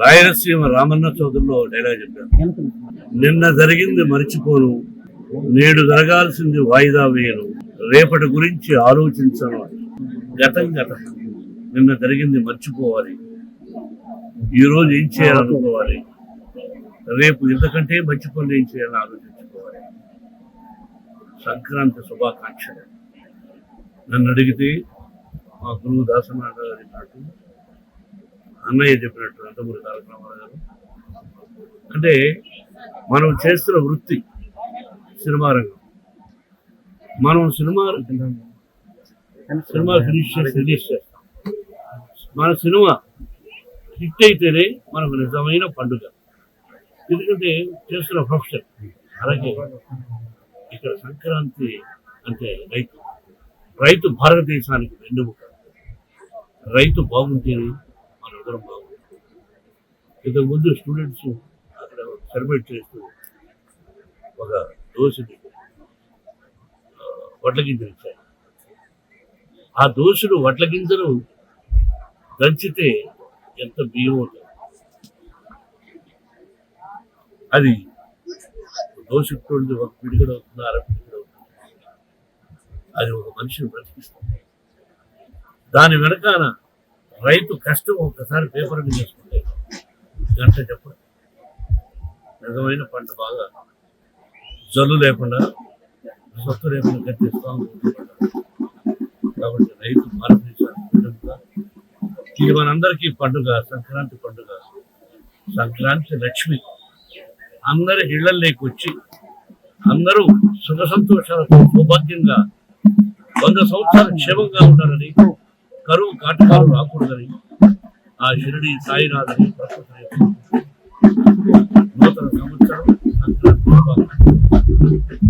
Rayalaseema Ramanna చౌదరిలో dialogue చెప్పారు. నిన్న జరిగింది మర్చిపోను నేడు జరగాల్సింది వాయిదా వేయను రేపటి గురించి ఆలోచించను గతం గతం నిన్న జరిగింది మర్చిపోవాలి. ఈ రోజు ఏం చేయాలనుకోవాలి? రేపు ఇంతకంటే మంచి పనులు ఏం చేయాలని ఆలోచించుకోవాలి. సంక్రాంతి శుభాకాంక్షలు. నన్ను అడిగితే మా గురువు దాసనాథ గారు అన్నయ్య చెప్పినట్టు నందమూరి తారక రామారావు గారు. అంటే మనం చేస్తున్న వృత్తి సినిమా రంగం. మనం సినిమా సినిమా ఫినిష్ చేసి రిలీజ్ చేస్తాం. మన సినిమా హిట్ అయితేనే మనకు నిజమైన పండుగ. ఎందుకంటే చేస్తున్న ప్రొఫెషన్ అలాగే ఇక్కడ సంక్రాంతి అంటే రైతు. రైతు భారతదేశానికి వెన్నుముక. రైతు బాగుంటేనే మనందరం బాగుంటుంది ఇంతకుముందు స్టూడెంట్స్ అక్కడ సెలబ్రేట్ చేస్తూ ఒక దోశని వడ్ల గింజలు ఇచ్చారు. ఆ దోశలు వడ్ల గింజలు దంచితే ఎంత బియ్యం అవుతుంది అది దోషిస్తుంది ఒక పిడిగడ అవుతుంది అర పిడిగడ అవుతుంది? అది ఒక మనిషిని బ్రతికిస్తుంది దాని వెనకాల రైతు కష్టం ఒక్కసారి పేపర్ మీద వేసుకుంటే గంట చెప్పడం. నిజమైన పంట బాగా జల్లు లేకుండా సొత్తు లేకుండా కట్టిస్తాం కాబట్టి రైతు భారతదేశానికి ఇది మనందరికీ పండుగ సంక్రాంతి పండుగ సంక్రాంతి లక్ష్మి. అందరి ఇళ్ళలోకి వచ్చి అందరూ సుఖ సంతోషాలతో సౌభాగ్యంగా వంద సంవత్సరాలు క్షేమంగా ఉండాలని கரு காட்டுக்காரர் ஆக்கூடுதலையும் ஷிரடி சாய்நாதனையும் பிரசுத்தனையும்